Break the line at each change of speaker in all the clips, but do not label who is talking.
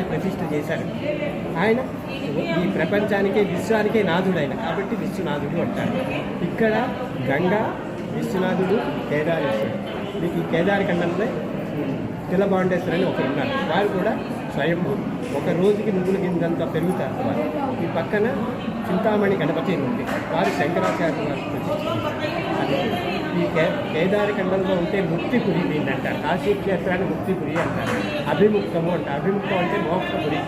ప్రతిష్ట చేశారు ఆయన ఈ ప్రపంచానికే విశ్వానికే నాథుడు ఆయన కాబట్టి విశ్వనాథుడు అంటారు. ఇక్కడ గంగా విశ్వనాథుడు కేదారేశ్వరుడు. మీకు ఈ కేదారఖండంలో తిలబాండేశ్వరు అని ఒకరు ఉన్నారు. వారు కూడా స్వయంభూ. ఒక రోజుకి నువ్వుల గిందంతా పెరుగుతారు వారు. ఈ పక్కన చింతామణి గణపతి ఉంది. వారు శంకరాచార్య వారు ప్రతిష్ఠ ఈ కే కేదారి ఖండంలో ఉంటే ముక్తిపురి దీన్ని అంటారు కాశీ క్షేత్రాన్ని ముక్తిపురి అంటారు. అభిముక్తము అంటారు అభిముక్తం అంటే మోక్షపురి.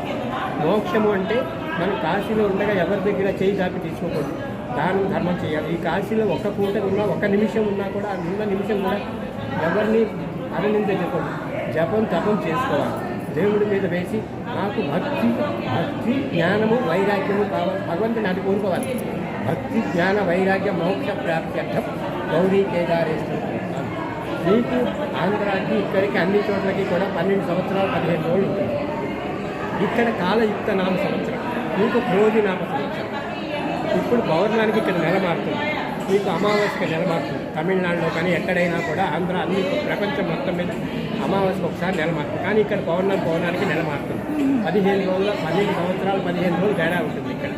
మోక్షము అంటే మనం కాశీలో ఉండగా ఎవరి దగ్గర చేయి దాపి తీసుకోకూడదు. దానం ధర్మం చేయాలి. ఈ కాశీలో ఒక్క పూట ఉన్నా ఒక నిమిషం ఉన్నా కూడా ఉన్న నిమిషం కూడా ఎవరిని అభినందించకూడదు జపం తపం చేసుకోవాలి. దేవుడి మీద వేసి నాకు భక్తి భక్తి జ్ఞానము వైరాగ్యము కావాలి. భగవంతుని అది కోరుకోవాలి. భక్తి జ్ఞాన వైరాగ్య మోక్ష ప్రాప్త్యర్థం గౌరీ కేదారేశ్వర మీకు ఆంధ్రాకి ఇక్కడికి అన్ని చోట్లకి కూడా పన్నెండు సంవత్సరాలు పదిహేను రోజులు ఉంటుంది. ఇక్కడ కాలయుక్త నామ సంవత్సరం. మీకు క్రోధి నామ సంవత్సరం. ఇప్పుడు పౌర్ణానికి ఇక్కడ నెల మారుతుంది మీకు అమావాస్యకి నెల మారుతుంది తమిళనాడులో కానీ ఎక్కడైనా కూడా ఆంధ్ర అన్ని ప్రపంచం మొత్తం మీద అమావాస్య ఒకసారి నెల మారుతుంది కానీ ఇక్కడ పౌర్ణమి పౌర్ణానికి నెల మారుతుంది పదిహేను రోజుల పదిహేను సంవత్సరాలు పదిహేను రోజులు తేడా ఉంటుంది ఇక్కడ.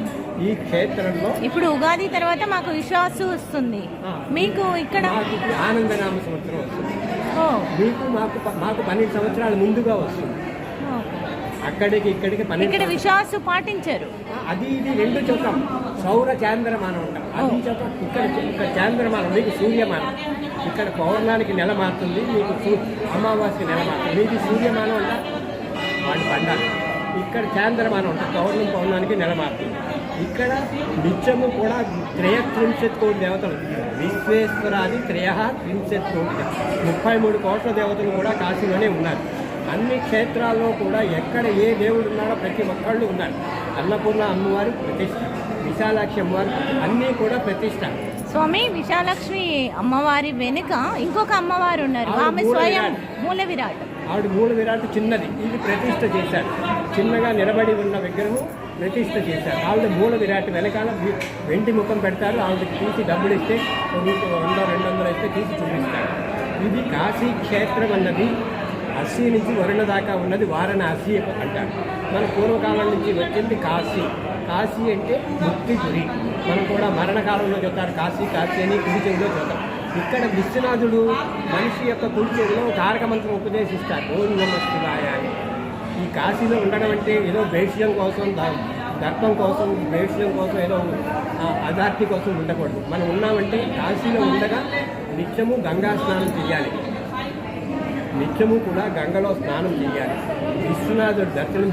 ఈ క్షేత్రంలో
ఇప్పుడు ఉగాది తర్వాత మాకు విశ్వాసు వస్తుంది. మీకు ఇక్కడ
ఆనందనామ సంవత్సరం వస్తుంది. మీకు మాకు మాకు పన్నెండు సంవత్సరాల ముందుగా వస్తుంది. అక్కడికి ఇక్కడికి పన్నెండు
ఇక్కడ విశ్వాసు పాటించారు.
అది ఇది రెండు చూద్దాం సౌర చాంద్రమానం అంటాం అది చూద్దాం ఇక్కడ ఇక్కడ చాంద్రమానం మీకు సూర్యమానం. ఇక్కడ పౌర్ణానికి నెల మారుతుంది. మీకు అమావాస్యకి నెల మారుతుంది. మీకు సూర్యమానం అంట వాడి పండాలి. ఇక్కడ చాంద్రమానం ఉంటుంది పౌర్ణం పౌర్ణానికి నెల మారుతుంది. ఇక్కడ నిత్యము కూడా త్రయత్రింశత్ కోటి దేవతలు. విశ్వేశ్వరాది త్రయ త్రింశత్ కోటి ముప్పై మూడు కోట్ల దేవతలు కూడా కాశీలోనే ఉన్నారు. అన్ని క్షేత్రాల్లో కూడా ఎక్కడ ఏ దేవుడు ఉన్నాడో ప్రతి ఒక్కళ్ళు ఉన్నారు. అన్నపూర్ణ అమ్మవారు ప్రతిష్ట విశాలాక్షి అమ్మవారు అన్నీ కూడా ప్రతిష్ట.
స్వామి విశాలక్ష్మి అమ్మవారి వెనుక ఇంకొక అమ్మవారు ఉన్నారు. ఆమె స్వయం. మూల విరాట్.
ఆవిడ మూడు విరాట్ చిన్నది. ఇది ప్రతిష్ట చేశారు చిన్నగా నిలబడి ఉన్న విగ్రహం ప్రతిష్ట చేశారు ఆవిడ మూల విరాట్ వెనకాల వెండి ముఖం పెడతారు. ఆవిడకి తీసి డబ్బులు ఇస్తే వంద రెండు వందలు ఇస్తే తీసి చూపిస్తారు. ఇది కాశీ క్షేత్రం అన్నది. అస్సీ నుంచి వరుణ దాకా ఉన్నది వారణాసి అంటారు. మన పూర్వకాలం నుంచి వచ్చింది కాశీ. కాశీ అంటే ముక్తి గురి మనం కూడా మరణకాలంలో చెప్తారు కాశీ కాశీ అని గురి చెవిలో చెప్తాం ఇక్కడ విశ్వనాథుడు మనిషి యొక్క కుడి తారక మంత్రం ఉపదేశిస్తారు. ఓం నమ శివాయ అని. ఈ కాశీలో ఉండడం అంటే ఏదో భేష్యం కోసం దర్పం కోసం భేష్యం కోసం ఏదో అదార్థి కోసం ఉండకూడదు. మనం ఉన్నామంటే కాశీలో ఉండగా నిత్యము గంగా స్నానం చేయాలి నిత్యము కూడా గంగలో స్నానం చేయాలి విశ్వనాథుడు దర్శనం